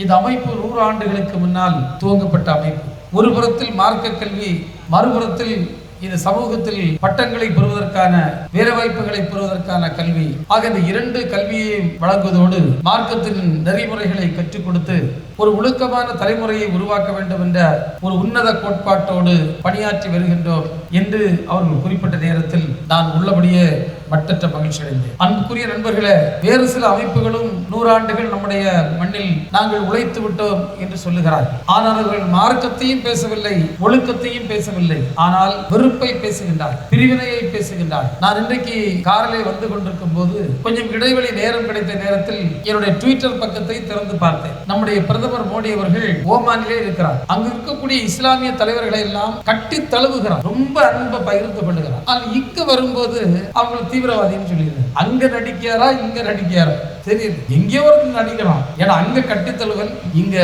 இந்த அமைப்பு நூறு ஆண்டுகளுக்கு முன்னால் துவங்கப்பட்ட அமைப்பு. ஒரு புறத்தில் மார்க்க கல்வி மறுபுறத்தில் இந்த சமூகத்தில் பட்டங்களை பெறுவதற்கான வேலைவாய்ப்புகளை பெறுவதற்கான கல்வி. ஆக இந்த இரண்டு கல்வியை வழங்குவதோடு மார்க்கத்தின் நெறிமுறைகளை கற்றுக் கொடுத்து ஒரு ஒழுக்கமான தலைமுறையை உருவாக்க வேண்டும் என்ற ஒரு உன்னத கோட்பாட்டோடு பணியாற்றி வருகின்றோம் என்று அவர்கள் குறிப்பிட்ட நேரத்தில் நான் உள்ளபடியே மட்டற்ற மகிழ்ச்சி அடைந்தேன் அன்புக்குரிய நண்பர்களே வேறு சில அமைப்புகளும் நூறாண்டுகள் நம்முடைய மண்ணில் நாங்கள் உழைத்து விட்டோம் என்று சொல்லுகிறார் ஆனால் அவர்கள் மார்க்கத்தையும் பேசவில்லை ஒழுக்கத்தையும் பேசவில்லை. ஆனால் வெறுப்பை பேசுகின்றார் பிரிவினையை பேசுகின்றார். நான் இன்றைக்கு காரிலே வந்து கொண்டிருக்கும் போது கொஞ்சம் இடைவெளி நேரம் கிடைத்த நேரத்தில் என்னுடைய ட்விட்டர் பக்கத்தை திறந்து பார்த்தேன். நம்முடைய பிரதமர் மோடி அவர்கள் ஓமானிலே இருக்கிறார். அங்கு இருக்கக்கூடிய இஸ்லாமிய தலைவர்களை எல்லாம் கட்டி தழுவுகிறார். ரொம்ப அன்பை பகிர்ந்து கொள்ளுகிறார் ஆனால் இங்கு வரும்போது அவங்க தீவிரவாதின்னு சொல்லிடுறாரு அங்க நடிக்கிறாரா இங்க நடிக்கிறாரா? தெரியுது. எங்கேயோ ஒரு நடிக்கலாம் ஏன்னா அங்க கட்டித்தழுவன் இங்க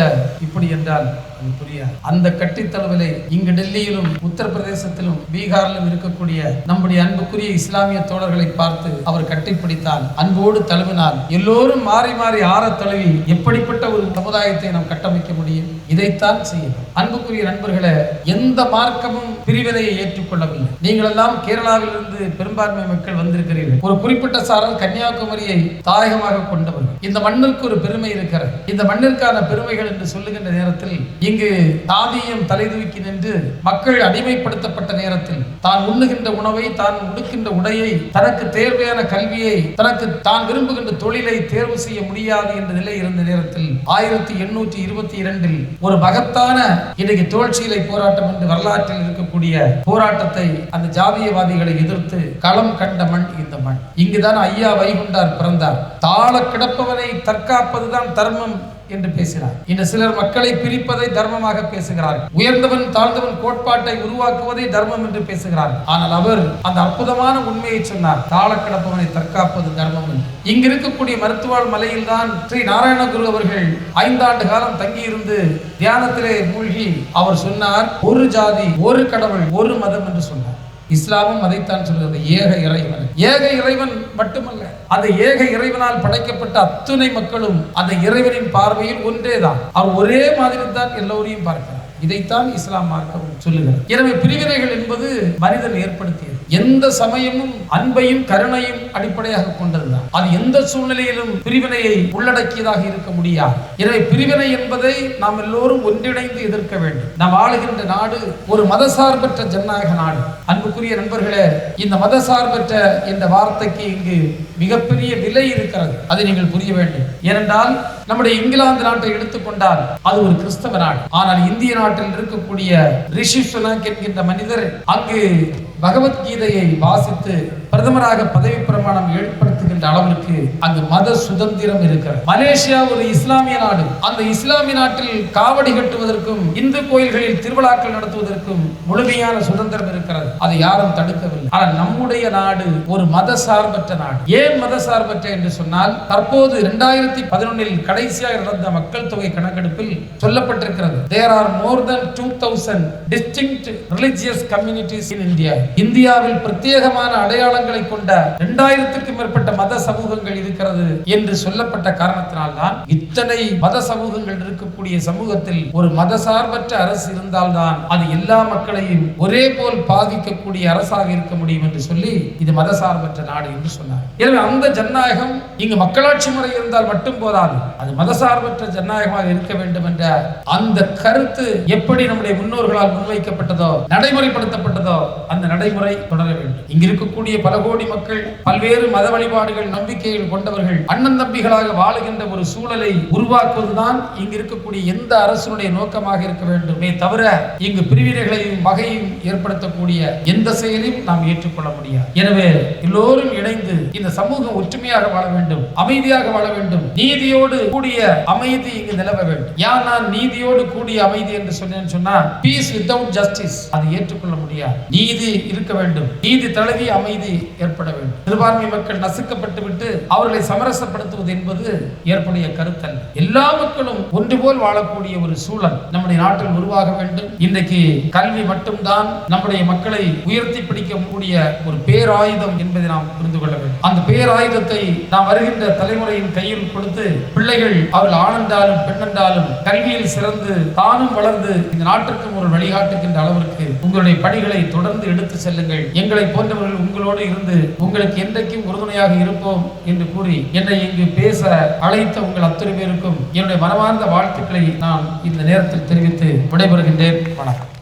இப்படி என்றால் அது புரியாது. அந்த கட்டித்தழுவலை இங்கு டெல்லியிலும் உத்தரப்பிரதேசத்திலும் பீகாரிலும் இருக்கக்கூடிய நம்முடைய அன்புக்குரிய இஸ்லாமிய தோழர்களை பார்த்து அவர் கட்டிப்பிடித்தால் அன்போடு தழுவினால் எல்லோரும் மாறி மாறி ஆற தழுவி எப்படிப்பட்ட ஒரு சமுதாயத்தை நாம் கட்டமைக்க முடியும்? இதைத்தான் செய்யணும். அன்புக்குரிய நண்பர்களை எந்த மார்க்கமும் பிரி பிரிவினையை ஏற்றுக்கொள்ளவில்லை. நீங்கள் எல்லாம் கேரளாவிலிருந்து பெரும்பான்மை மக்கள் வந்திருக்கிறீர்கள். ஒரு குறிப்பிட்ட சாரல் கன்னியாகுமரியை தாயகமாக கொண்டவர்கள். இந்த மண்ணிற்கு ஒரு பெருமை இருக்கிறது. இந்த மண்ணிற்கான பெருமைகள் என்று சொல்லுகின்ற நேரத்தில் இங்கு தாதியம் தலைதூக்கி நின்று மக்கள் அடிமைப்படுத்தப்பட்ட நேரத்தில் தான் உண்ணுகின்ற உணவை தான் உடுக்கின்ற உடையை தனக்கு தேவையான கல்வியை தனக்கு தான் விரும்புகின்ற தொழிலை தேர்வு செய்ய முடியாது என்ற நிலை இருந்த நேரத்தில் ஆயிரத்தி எண்ணூற்றி இருபத்தி இரண்டில் ஒரு மகத்தான இன்றைக்கு தோல்சியிலை போராட்டம் என்று வரலாற்றில் இருக்கக்கூடிய போராட்டத்தை அந்த ஜாதியவாதிகளை எதிர்த்து களம் கண்ட மண் இந்த மண். இங்குதான் ஐயா வைகுண்டார் பிறந்தார். தாழ கிடப்பவனை தற்காப்பதுதான் தர்மம். என்று பேசினார் இன்று சிலர் மக்களை பிரிப்பதை தர்மமாக பேசுகிறார்கள். உயர்ந்தவன் தாழ்ந்தவன் கோட்பாட்டை உருவாக்குவதை தர்மம் என்று பேசுகிறார். ஆனால் அவர் அந்த அற்புதமான உண்மையை சொன்னார். தாழ கிடப்பவனை தற்காப்பது தர்மம் என்று. இங்கு இருக்கக்கூடிய மருத்துவாள் மலையில் தான் ஸ்ரீ நாராயணகுரு அவர்கள் ஐந்தாண்டு காலம் தங்கியிருந்து தியானத்திலே மூழ்கி அவர் சொன்னார் ஒரு ஜாதி ஒரு கடவுள் ஒரு மதம் என்று சொன்னார். இஸ்லாமும் அதைத்தான் சொல்கிறது ஏக இறைவன். ஏக இறைவன் மட்டுமல்ல அந்த ஏக இறைவனால் படைக்கப்பட்ட அத்துணை மக்களும் அந்த இறைவனின் பார்வையில் ஒன்றேதான். அவர் ஒரே மாதிரி தான் எல்லோரையும் பார்க்கிறார். இதைத்தான் இஸ்லாம் மார்க்கம் சொல்லுகிறது. எனவே பிரிவினைகள் என்பது மனிதன் ஏற்படுத்தியது. எந்த சமயமும் அன்பையும் கருணையும் அடிப்படையாக கொண்டதுதான். அது எந்த சூழ்நிலையிலும் பிரிவினையை உள்ளடக்கியதாக இருக்க முடியாது. எனவே பிரிவினை என்பதை நாம் எல்லோரும் ஒன்றிணைந்து எதிர்க்க வேண்டும். நாம் ஆளுகின்ற நாடு ஒரு மதசார்பற்ற ஜனநாயக நாடு. அன்புக்குரிய நண்பர்களே இந்த மதசார்பற்ற என்ற வார்த்தைக்கு இங்கு மிகப்பெரிய விலை இருக்கிறது. அதை நீங்கள் புரிய வேண்டும். ஏனென்றால் நம்முடைய இங்கிலாந்து நாட்டை எடுத்துக்கொண்டால் அது ஒரு கிறிஸ்தவ நாடு. ஆனால் இந்திய நாட்டில் இருக்கக்கூடிய ரிஷி சுனாக் என்கின்ற மனிதர் அங்கு பகவத்கீதையை வாசித்து பிரதமராக பதவி பிரமாணம் என்கின்ற அளவிற்கு அங்கு மத சுதந்திரம் இருக்கிறது. மலேசியா ஒரு இஸ்லாமிய நாடு. அந்த இஸ்லாமிய நாட்டில் காவடி கட்டுவதற்கும் இந்து கோயில்களில் திருவிழாக்கள் நடத்துவதற்கும் முழுமையான சுதந்திரம் இருக்கிறது. அதை யாரும் தடுக்கவில்லை. ஆனால் நம்முடைய நாடு ஒரு மத சார்பற்ற நாடு. ஏன் மத சார்பற்ற என்று சொன்னால் தற்போது இரண்டாயிரத்தி பதினொன்னில் கடைசியாக நடந்த மக்கள் தொகை கணக்கெடுப்பில் சொல்லப்பட்டிருக்கிறது. There are more than two thousand distinct religious communities in India இந்தியாவில் பிரத்யேகமான அடையாளங்களை கொண்ட இரண்டாயிரத்துக்கும் மேற்பட்ட மத சமூகங்கள் இருக்கிறது என்று சொல்லப்பட்ட காரணத்தினால்தான் இத்தனை மத சமூகங்கள் இருக்கக்கூடிய சமூகத்தில் ஒரு மதசார்பற்ற அரசு இருந்தால்தான் அது எல்லா மக்களையும் ஒரே போல் பாதிக்கக்கூடிய அரசாக இருக்க முடியும் என்று சொல்லி இது மதசார்பற்ற நாடு என்று சொன்னார். எனவே அந்த ஜனநாயகம் இங்கு மக்களாட்சி முறை இருந்தால் மட்டும் போதாது. அது மதசார்பற்ற ஜனநாயகமாக இருக்க வேண்டும் என்ற அந்த கருத்து எப்படி நம்முடைய முன்னோர்களால் முன்வைக்கப்பட்டதோ நடைமுறைப்படுத்தப்பட்டதோ அந்த நடைமுறை தொடர வேண்டும். இங்கு இருக்கக்கூடிய பல கோடி மக்கள் பல்வேறு மத வழிபாடுகள் நம்பிக்கைகள் கொண்டவர்கள் அண்ணன் தம்பிகளாக வாழுகின்ற ஒரு சூழலை உருவாக்குவதுதான் இங்கு இருக்கக்கூடிய எந்த அரசனுடைய நோக்கமாக இருக்க வேண்டுமே தவிர இங்கு பிரிவினைகளையும் வகையும் ஏற்படுத்தக்கூடிய எந்த செயலையும் நாம் ஏற்றுக்கொள்ள முடியாது. எனவே எல்லோரும் இணைந்து இந்த சமூகம் ஒற்றுமையாக வாழ வேண்டும் அமைதியாக வாழ வேண்டும். நீதியோடு கூடிய அமைதி இங்கு நிலவ வேண்டும். யார் நான் நீதியோடு கூடிய அமைதி என்று சொன்னேன்னு சொன்னா பீஸ் வித்தவுட் ஜஸ்டிஸ் அது ஏற்றுக்கொள்ள முடியாது. நீதி இருக்க வேண்டும். நீதி தழுவி அமைதி ஏற்பட வேண்டும். சிறுபான்மை மக்கள் நசுக்கப்பட்டு விட்டு அவர்களை சமரசப்படுத்துவது என்பது ஏற்புடைய கருத்து என்பதல்ல எல்லா மக்களும் ஒன்று போல் வாழக்கூடிய ஒரு சூழல் நம்முடைய நாட்டில் உருவாக வேண்டும். இன்றைக்கு கல்வி மட்டும்தான் நம்முடைய மக்களை உயர்த்தி பிடிக்கக்கூடிய ஒரு பேராயுதம் என்பதை நாம் புரிந்து கொள்ள வேண்டும். அந்த பேராயுதத்தை நாம் வருகின்ற தலைமுறையின் கையில் கொடுத்து பிள்ளைகள் அவர்கள் ஆனந்தாலும் பெண்ணென்றாலும் கல்வியில் சிறந்து தானும் வளர்ந்து இந்த நாட்டிற்கும் ஒரு வழிகாட்டுகின்ற அளவிற்கு உங்களுடைய பணிகளை தொடர்ந்து எடுத்து செல்லுங்கள். எங்களை போன்றவர்கள் உங்களோடு இருந்து உங்களுக்கு என்றைக்கும் உறுதுணையாக இருப்போம் என்று கூறி என்னை இங்கு பேச அழைத்த உங்கள் அத்தனை பேருக்கும் என்னுடைய மனமார்ந்த வாழ்த்துக்களை நான் இந்த நேரத்தில் தெரிவித்து விடைபெறுகின்றேன். வணக்கம்.